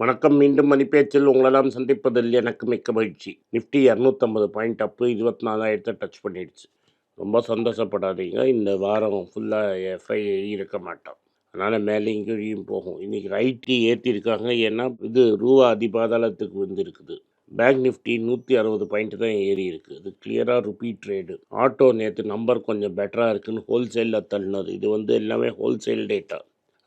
வணக்கம். மீண்டும் மணிப்பேச்சில் உங்களெல்லாம் சந்திப்பதில் எனக்கு மிக்க மகிழ்ச்சி. நிஃப்டி இரநூத்தம்பது பாயிண்ட் அப்பு இருபத்தி நாலாயிரத்தை டச் பண்ணிடுச்சு. ரொம்ப சந்தோஷப்படாதீங்க. இந்த வாரம் ஃபுல்லாக எஃப்ஐ இருக்க மாட்டோம். அதனால் மேலேயும் கீழேயும் போகும். இன்றைக்கி ஐடி ஏற்றிருக்காங்க ஏன்னா இது ரூபா அதிபாதாளத்துக்கு வந்துருக்குது. பேங்க் நிஃப்டி நூற்றி அறுபது பாயிண்ட் தான் ஏறி இருக்குது இது கிளியராக ருபி ட்ரேடு ஆட்டோ நேற்று நம்பர் கொஞ்சம் பெட்டராக இருக்குதுன்னு ஹோல்சேலில் தள்ளினது. இது வந்து எல்லாமே ஹோல்சேல் டேட்டா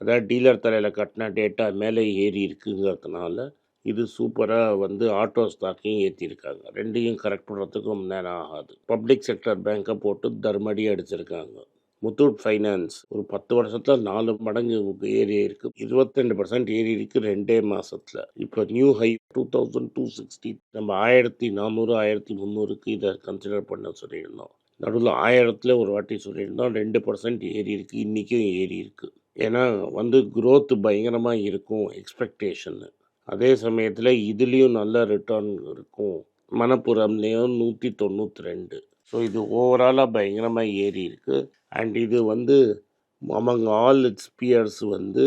அதாவது டீலர் தலையில் கட்டின டேட்டா மேலே ஏறி இருக்குங்கிறதுனால இது சூப்பராக வந்து ஆட்டோ ஸ்டாக்கையும் ஏற்றிருக்காங்க ரெண்டையும் கரெக்ட் பண்ணுறதுக்கு ரொம்ப நேரம் ஆகாது. பப்ளிக் செக்டர் பேங்க்கை போட்டு தர்மடி அடிச்சிருக்காங்க. முத்தூட் ஃபைனான்ஸ் ஒரு பத்து வருஷத்தில் நாலு மடங்கு ஏறி இருக்கு. இருபத்தெண்டு பர்சன்ட் ஏறி இருக்கு ரெண்டே மாசத்துல. இப்போ new high two thousand two sixty நம்ம ஆயிரத்தி நானூறு ஆயிரத்தி முந்நூறுக்கு இதை கன்சிடர் பண்ண சொல்லியிருந்தோம். நடுவில் ஆயிரத்தில் ஒரு வாட்டி சொல்லியிருந்தோம். ரெண்டு பர்சன்ட் ஏறி இருக்கு. இன்றைக்கும் ஏறி இருக்குது ஏன்னா வந்து growth பயங்கரமாக இருக்கும் எக்ஸ்பெக்டேஷன்னு அதே சமயத்தில் இதுலேயும் நல்ல ரிட்டர்ன் இருக்கும். மணப்புறம்லேயும் நூற்றி தொண்ணூற்றி ரெண்டு ஸோ இது ஓவராலாக பயங்கரமாக ஏறி இருக்குது அண்ட் இது வந்து அமங் ஆல் இட்ஸ் பியர்ஸ் வந்து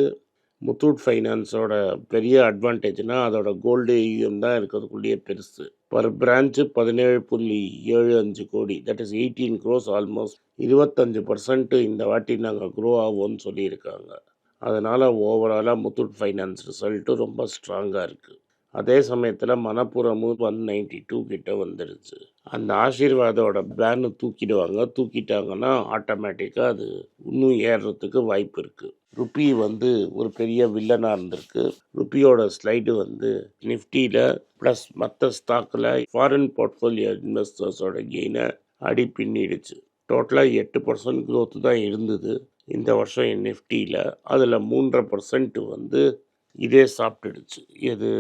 முத்தூட் ஃபைனான்ஸோட பெரிய அட்வான்டேஜ்னால் அதோட கோல்டு ஈஎம் தான் இருக்கிறதுக்குள்ளேயே பெருசு. பர் பிரான்ச்சு பதினேழு புள்ளி ஏழு அஞ்சு கோடி. That is eighteen crores almost இருபத்தஞ்சு பர்சன்ட்டு இந்த வாட்டி நாங்கள் க்ரோ ஆகும்னு சொல்லியிருக்காங்க. அதனால் ஓவராலாக முத்தூட் ஃபைனான்ஸ் ரிசல்ட்டு ரொம்ப ஸ்ட்ராங்காக இருக்குது அதே சமயத்தில் மணப்புறமும் ஒன் நைன்டி டூ கிட்ட வந்துடுச்சு அந்த ஆசீர்வாதோட பேனு தூக்கிடுவாங்க. தூக்கிட்டாங்கன்னா ஆட்டோமேட்டிக்காக அது இன்னும் ஏறுறதுக்கு வாய்ப்பு இருக்குது ருப்பி வந்து ஒரு பெரிய வில்லனாக இருந்திருக்கு. ருப்பியோட ஸ்லைடு வந்து நிஃப்டியில் ப்ளஸ் மற்ற ஸ்டாக்கில் ஃபாரின் போர்ட்ஃபோலியோ இன்வெஸ்டர்ஸோட கெயினை அடி பின்னிடுச்சு. டோட்டலாக எட்டு பர்சன்ட் க்ரோத்து தான் இருந்தது இந்த வருஷம் நிஃப்டியில். அதில் மூன்றரை பர்சன்ட் வந்து இதே சாப்பிட்டுடுச்சு. இது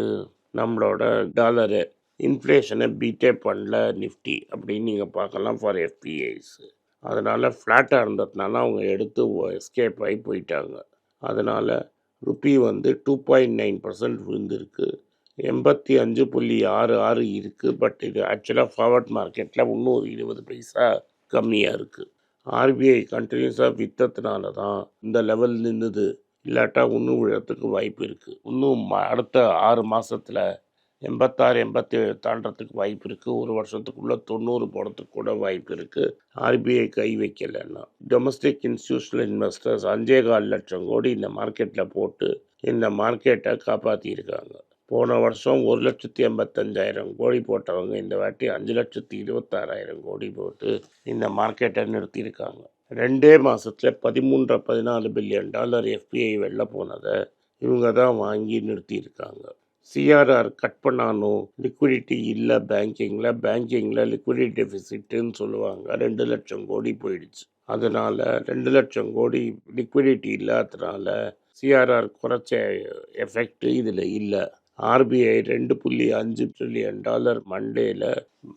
நம்மளோட டாலரு இன்ஃப்ளேஷனை பீட்டே பண்ணல நிஃப்டி அப்படின்னு நீங்கள் பார்க்கலாம் ஃபார் எஃபிஐஸு அதனால் ஃப்ளாட்டாக இருந்ததுனால அவங்க எடுத்து எஸ்கேப் ஆகி போயிட்டாங்க. அதனால் ருப்பி வந்து டூ பாயிண்ட் நைன் பர்சன்ட் விழுந்திருக்கு. எண்பத்தி அஞ்சு புள்ளி ஆறு ஆறு இருக்குது பட் இது ஆக்சுவலாக ஃபார்வர்ட் மார்க்கெட்டில் இன்னும் ஒரு இருபது பைசா கம்மியாக இருக்குது ஆர்பிஐ கண்டினியூஸாக விற்றதுனால தான் இந்த லெவல் நின்றுது இல்லாட்டா இன்னும் விழத்துக்கு வாய்ப்பு இருக்குது இன்னும் ம- அடுத்த ஆறு மாதத்தில் எண்பத்தாறு எண்பத்தேழு தாண்டத்துக்கு வாய்ப்பு இருக்குது ஒரு வருஷத்துக்குள்ளே தொண்ணூறு போகிறதுக்கு கூட வாய்ப்பு இருக்குது ஆர்பிஐ கை வைக்கலைன்னா டொமஸ்டிக் இன்ஸ்டியூஷனல் இன்வெஸ்டர்ஸ் அஞ்சே கால் லட்சம் கோடி இந்த மார்க்கெட்டில் போட்டு இந்த மார்க்கெட்டை காப்பாற்றியிருக்காங்க போன வருஷம் ஒரு லட்சத்தி எண்பத்தஞ்சாயிரம் கோடி போட்டவங்க இந்த வாட்டி அஞ்சு லட்சத்தி இருபத்தாறாயிரம் கோடி போட்டு இந்த மார்க்கெட்டை நிறுத்தியிருக்காங்க ரெண்டே மாதத்தில் பதிமூன்றரை பதினாலு பில்லியன் டாலர் எஃபிஐ வெளில போனதை இவங்க தான் வாங்கி நிறுத்தியிருக்காங்க. சிஆர்ஆர் கட் பண்ணாலும் லிக்விடிட்டி இல்லை பேங்கிங்கில் பேங்கிங்கில் லிக்விடிட்டி டெஃபிசிட்டுன்னு சொல்லுவாங்க. ரெண்டு லட்சம் கோடி போயிடுச்சு. அதனால் ரெண்டு லட்சம் கோடி லிக்விடிட்டி இல்லாததுனால சிஆர்ஆர் குறைச்ச எஃபெக்ட் இதில் இல்லை. ஆர்பிஐ ரெண்டு புள்ளி அஞ்சு ட்ரில்லியன் டாலர் மண்டேல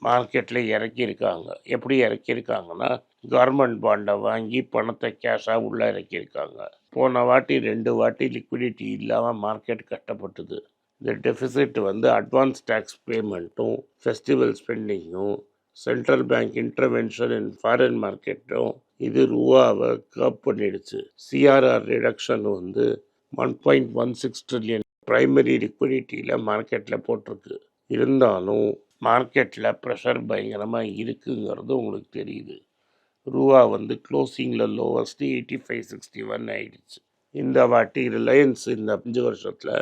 மார்க்கெட்டில் இறக்கியிருக்காங்க. எப்படி இறக்கியிருக்காங்கன்னா கவர்மெண்ட் பாண்டை வாங்கி பணத்தை கேஷாக உள்ளே இறக்கியிருக்காங்க. போன வாட்டி ரெண்டு வாட்டி லிக்விடிட்டி இல்லாமல் மார்க்கெட் கட்டப்பட்டது. இந்த டெபிசிட் வந்து அட்வான்ஸ் டேக்ஸ் பேமெண்ட்டும் festival ஸ்பெண்டிங்கும் central bank intervention in foreign மார்க்கெட்டும் இது ரூபாவை கப் பண்ணிடுச்சு. சிஆர்ஆர் ரிடக்ஷன் வந்து one point one six trillion primary லிக்விடிட்டியில் மார்க்கெட்டில் போட்டிருக்கு. இருந்தாலும் மார்க்கெட்டில் ப்ரெஷர் பயங்கரமாக இருக்குங்கிறது உங்களுக்கு தெரியுது. ரூபா வந்து க்ளோசிங்கில் lowest eighty five sixty one ஆகிடுச்சு இந்த வாட்டி ரிலையன்ஸ் இந்த அஞ்சு வருஷத்தில்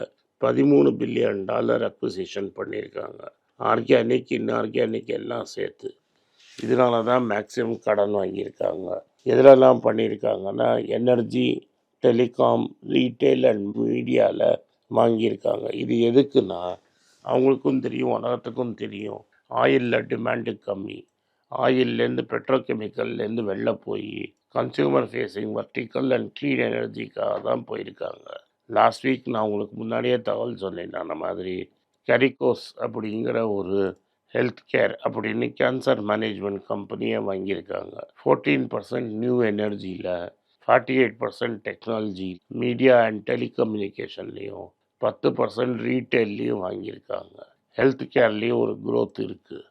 பதிமூணு பில்லியன் டாலர் அக்விசிஷன் பண்ணியிருக்காங்க. ஆர்கானிக் இன்ஆர்கானிக் எல்லாம் சேர்த்து. இதனால தான் மேக்ஸிமம் கடன் வாங்கியிருக்காங்க. எதிலெல்லாம் பண்ணியிருக்காங்கன்னா எனர்ஜி டெலிகாம் ரீட்டைல் அண்ட் மீடியாவில் வாங்கியிருக்காங்க. இது எதுக்குன்னா அவங்களுக்கும் தெரியும் உலகத்துக்கும் தெரியும். ஆயிலில் டிமாண்டு கம்மி. ஆயில்லேருந்து பெட்ரோகெமிக்கல்லேருந்து வெளில போய் consumer facing vertical and clean எனர்ஜிக்காக தான் போயிருக்காங்க. லாஸ்ட் வீக் நான் உங்களுக்கு முன்னாடியே தகவல் சொன்னேன். அந்த மாதிரி கரிகோஸ் அப்படிங்கிற ஒரு ஹெல்த் கேர் அப்படின்னு கேன்சர் மேனேஜ்மெண்ட் கம்பெனியை வாங்கியிருக்காங்க. Fourteen percent new எனர்ஜியில் forty eight percent technology media and டெலிகம்யூனிகேஷன்லேயும் பத்து பர்சன்ட் ரீட்டைல்லையும் வாங்கியிருக்காங்க. ஹெல்த் கேர்லேயும் ஒரு க்ரோத் இருக்குது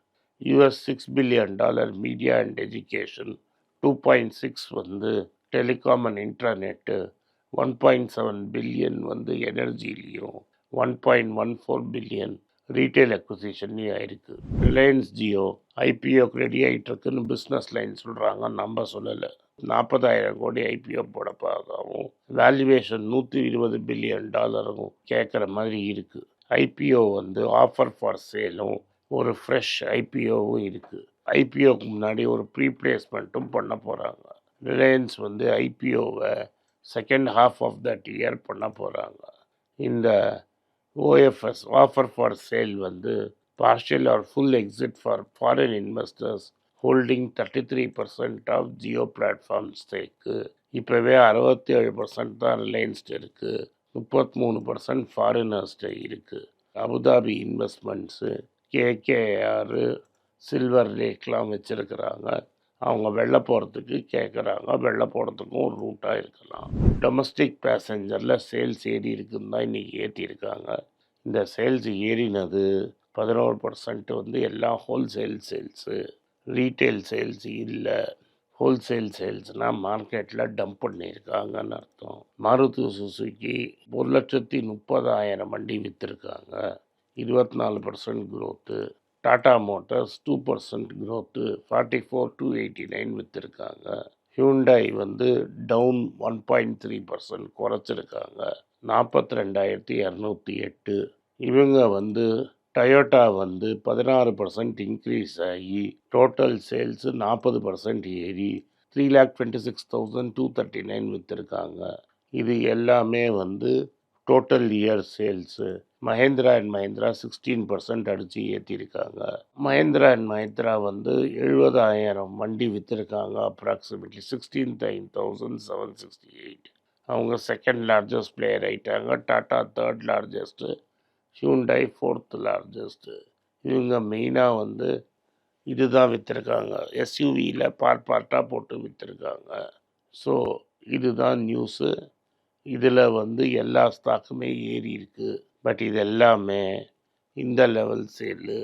US six billion dollar media and education two point six வந்து telecom and internet one point seven billion வந்து எனர்ஜிலையும் one point one four billion retail அக்விசிஷன்லேயும் ஆயிருக்கு Reliance Jio ஐபிஓக்கு ready ஆகிட்டு இருக்குன்னு பிஸ்னஸ் லைன் சொல்கிறாங்க நம்ம சொல்லலை. நாற்பதாயிரம் கோடி ஐபிஓ போட பார்க்கவும் வேல்யூவேஷன் நூற்றி இருபது பில்லியன் டாலரும் கேட்குற மாதிரி இருக்குது ஐபிஓ வந்து ஆஃபர் ஃபார் சேலும் ஒரு ஃப்ரெஷ் ஐபிஓவும் இருக்குது ஐபிஓக்கு முன்னாடி ஒரு ப்ரீ பிளேஸ்மெண்ட்டும் பண்ண போகிறாங்க ரிலையன்ஸ் வந்து ஐபிஓவை second half of that year பண்ண போகிறாங்க இந்த ஓஎஃப்எஸ் ஆஃபர் ஃபார் சேல் வந்து partial or full exit for foreign investors holding thirty three percent of Jio platform ஸ்டேக்கு இப்போவே அறுபத்தி ஏழு பர்சன்ட் தான் ரிலையன்ஸ்ட் இருக்குது முப்பத்மூணு பர்சன்ட் ஃபாரினர்ஸ்ட்டு இருக்குது Abu Dhabi investments KKR silver லேக்லாம் வச்சுருக்கிறாங்க. அவங்க வெளில போகிறதுக்கு கேட்குறாங்க வெளில போகிறதுக்கும் ஒரு ரூட்டாக இருக்கலாம். டொமஸ்டிக் பேசஞ்சரில் சேல்ஸ் ஏறி இருக்குன்னு தான் இன்றைக்கி ஏற்றிருக்காங்க இந்த சேல்ஸ் ஏறினது பதினோரு பர்சன்ட் வந்து எல்லாம் ஹோல்சேல் சேல்ஸு ரீட்டைல் சேல்ஸ் இல்லை. ஹோல்சேல் சேல்ஸ்னால் மார்க்கெட்டில் டம்ப் பண்ணியிருக்காங்கன்னு அர்த்தம். மாருதி சுசுக்கி ஒரு லட்சத்தி முப்பதாயிரம் வண்டி விற்றுருக்காங்க இருபத்தி நாலு percent growth Tata Motors two percent growth forty four two eighty nine விற்றுருக்காங்க Hyundai வந்து down one point three percent குறைச்சிருக்காங்க. நாற்பத்தி ரெண்டாயிரத்தி இரநூத்தி எட்டு. இவங்க வந்து டொயோட்டா வந்து பதினாறு பர்சன்ட் இன்க்ரீஸ் ஆகி டோட்டல் சேல்ஸு நாற்பது பர்சன்ட் ஏறி three lakh twenty six thousand two thirty nine விற்றுருக்காங்க இது எல்லாமே வந்து total year sales Mahindra and Mahindra sixteen percent அடித்து ஏற்றிருக்காங்க மஹேந்திரா அண்ட் மஹேந்திரா வந்து எழுபதாயிரம் வண்டி விற்றுருக்காங்க approximately sixteen nine thousand seven sixty eight அவங்க செகண்ட் லார்ஜஸ்ட் பிளேயர் ஆகிட்டாங்க Tata third largest Hyundai fourth largest இவங்க மெயினாக வந்து இதுதான் விற்றுருக்காங்க எஸ்யூவியில் பார்ட் பார்ட்டாக போட்டு விற்றுருக்காங்க ஸோ இதுதான் நியூஸு இதில் வந்து எல்லா ஸ்டாக்குமே ஏறி இருக்குது பட் இது எல்லாமே இந்த level sale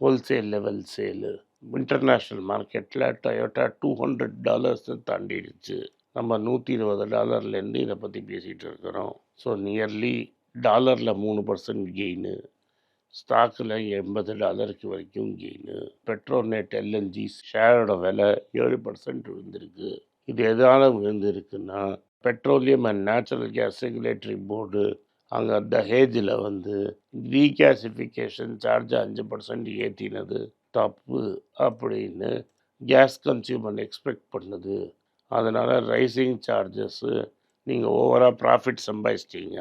wholesale level sale international மார்க்கெட்டில் டொயோட்டா டூ ஹண்ட்ரட் டாலர்ஸை தாண்டிடுச்சு. நம்ம நூற்றி இருபது டாலர்லேருந்து இதை பற்றி பேசிகிட்டு இருக்கிறோம். ஸோ நியர்லி டாலரில் மூணு பர்சன்ட் கெயினு ஸ்டாக்கில் எண்பது டாலருக்கு வரைக்கும் கெயினு பெட்ரோநெட் எல்என்ஜி ஷேரோட விலை ஏழு பர்சன்ட் விழுந்திருக்கு. இது எதால் விழுந்திருக்குன்னா petroleum and natural gas regulatory board அங்கே தஹேஜில் வந்து ரீகேசிஃபிகேஷன் சார்ஜ் அஞ்சு பர்சன்ட் ஏற்றினது தப்பு அப்படின்னு கேஸ் கன்சியூமர் எக்ஸ்பெக்ட் பண்ணுது. அதனால் ரைசிங் சார்ஜஸ்ஸு நீங்கள் ஓவராக ப்ராஃபிட் சம்பாதிச்சிட்டீங்க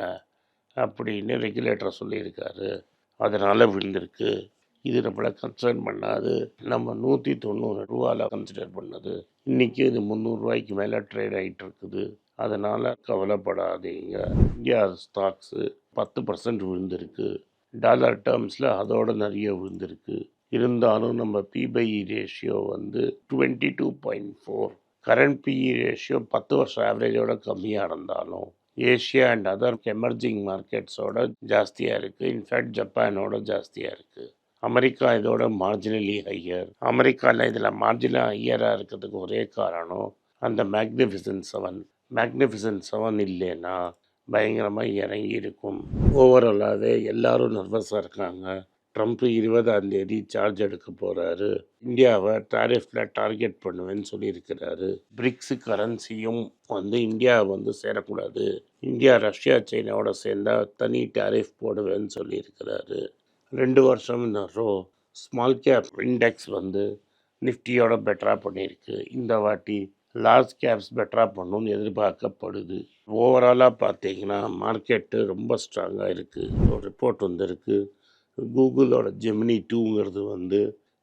அப்படின்னு ரெகுலேட்டர் சொல்லியிருக்காரு. அதனால் விழுந்திருக்கு. இது நம்மளை கன்சர்ன் பண்ணாது. நம்ம நூற்றி தொண்ணூறு ரூபாவில் கன்சிடர் பண்ணது. இன்றைக்கி இது முந்நூறுரூவாய்க்கு மேலே ட்ரேட் ஆகிட்டு இருக்குது. அதனால் கவலைப்படாதீங்க. இந்தியா ஸ்டாக்ஸு பத்து பர்சன்ட் விழுந்திருக்கு டாலர் டேர்ம்ஸில் அதோட நிறைய விழுந்திருக்கு இருந்தாலும் நம்ம பிபைஇ ரேஷியோ வந்து twenty two point four current PE ratio பத்து வருஷம் ஆவரேஜோட கம்மியாக இருந்தாலும் ஏஷியா அண்ட் அதர் எமர்ஜிங் மார்க்கெட்ஸோட ஜாஸ்தியாக இருக்குது இன்ஃபேக்ட் ஜப்பானோட ஜாஸ்தியாக இருக்குது அமெரிக்கா இதோட மார்ஜினலி ஹையர் அமெரிக்காவில் இதில் மார்ஜினல் ஹையராக இருக்கிறதுக்கு ஒரே காரணம் அந்த மேக்னிஃபிசன் செவன் மேக்னிஃபிசன்ட் செவன் இல்லைன்னா பயங்கரமாக இறங்கி இருக்கும் ஓவராலாகவே எல்லாரும் நர்வஸாக இருக்காங்க. ட்ரம்ப் இருபதாம் தேதி சார்ஜ் எடுக்க போகிறாரு இந்தியாவை டாரிஃபில் டார்கெட் பண்ணுவேன்னு சொல்லியிருக்கிறாரு. பிரிக்ஸ் கரன்சியும் வந்து இந்தியா வந்து சேரக்கூடாது. இந்தியா ரஷ்யா சைனாவோட சேர்ந்தா தனி டாரிஃப் போடுவேன்னு சொல்லியிருக்கிறாரு. ரெண்டு வருஷம் ரோ ஸ்மால் கேப் இண்டெக்ஸ் வந்து நிஃப்டியோட பெட்டராக பண்ணியிருக்கு. இந்த வாட்டி லார்ஜ் கேப்ஸ் பெட்டராக பண்ணணும்னு எதிர்பார்க்கப்படுது. ஓவராலாக பார்த்தீங்கன்னா மார்க்கெட்டு ரொம்ப ஸ்ட்ராங்காக இருக்குது ஒரு ரிப்போர்ட் வந்திருக்கு. கூகுளோட ஜெமினி டூங்கிறது வந்து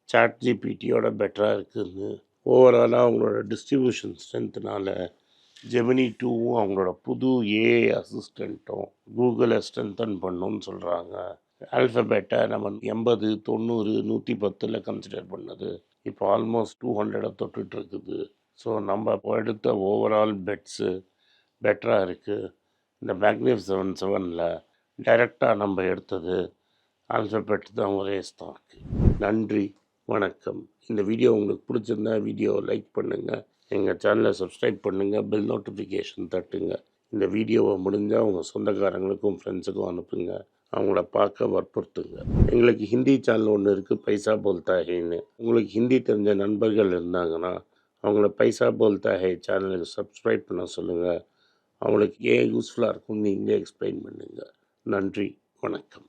சாட் ஜிபிடியோட பெட்டராக இருக்குதுன்னு ஓவராலாக அவங்களோட டிஸ்ட்ரிபியூஷன் ஸ்ட்ரென்த்னால ஜெமினி டூவும் அவங்களோட புது ஏஐ அசிஸ்டண்ட்டும் கூகுளை ஸ்ட்ரென்தன் பண்ணணும்னு சொல்கிறாங்க ஆல்ஃபபேட்டை நம்ம எண்பது தொண்ணூறு நூற்றி பத்தில் கன்சிடர் பண்ணது. இப்போ ஆல்மோஸ்ட் டூ ஹண்ட்ரடை தொட்டுட்ருக்குது ஸோ நம்ம இப்போ எடுத்த ஓவரால் பெட்ஸு பெட்டராக இருக்குது இந்த மேக்னிஃப் செவன் செவனில் டைரெக்டாக நம்ம எடுத்தது ஆல்ஃபபெட் தான் ஒரே ஸ்டாக் நன்றி வணக்கம். இந்த வீடியோ உங்களுக்கு பிடிச்சிருந்தா வீடியோ லைக் பண்ணுங்கள் எங்கள் சேனலை சப்ஸ்கிரைப் பண்ணுங்கள் பெல் நோட்டிஃபிகேஷன் தட்டுங்க. இந்த வீடியோவை முடிஞ்சால் உங்கள் சொந்தக்காரங்களுக்கும் ஃப்ரெண்ட்ஸுக்கும் அனுப்புங்க. அவங்கள பார்க்க வற்புறுத்துங்க. எங்களுக்கு ஹிந்தி சேனல் ஒன்று இருக்குது பைசா போல்தா உங்களுக்கு ஹிந்தி தெரிஞ்ச நண்பர்கள் இருந்தாங்கன்னா அவங்கள பைசா போல்தா ஹே சேனலுக்கு சப்ஸ்கிரைப் பண்ண சொல்லுங்கள் அவங்களுக்கு ஏன் யூஸ்ஃபுல்லாக இருக்கும்னு நீங்களே எக்ஸ்பிளைன் பண்ணுங்கள் நன்றி வணக்கம்.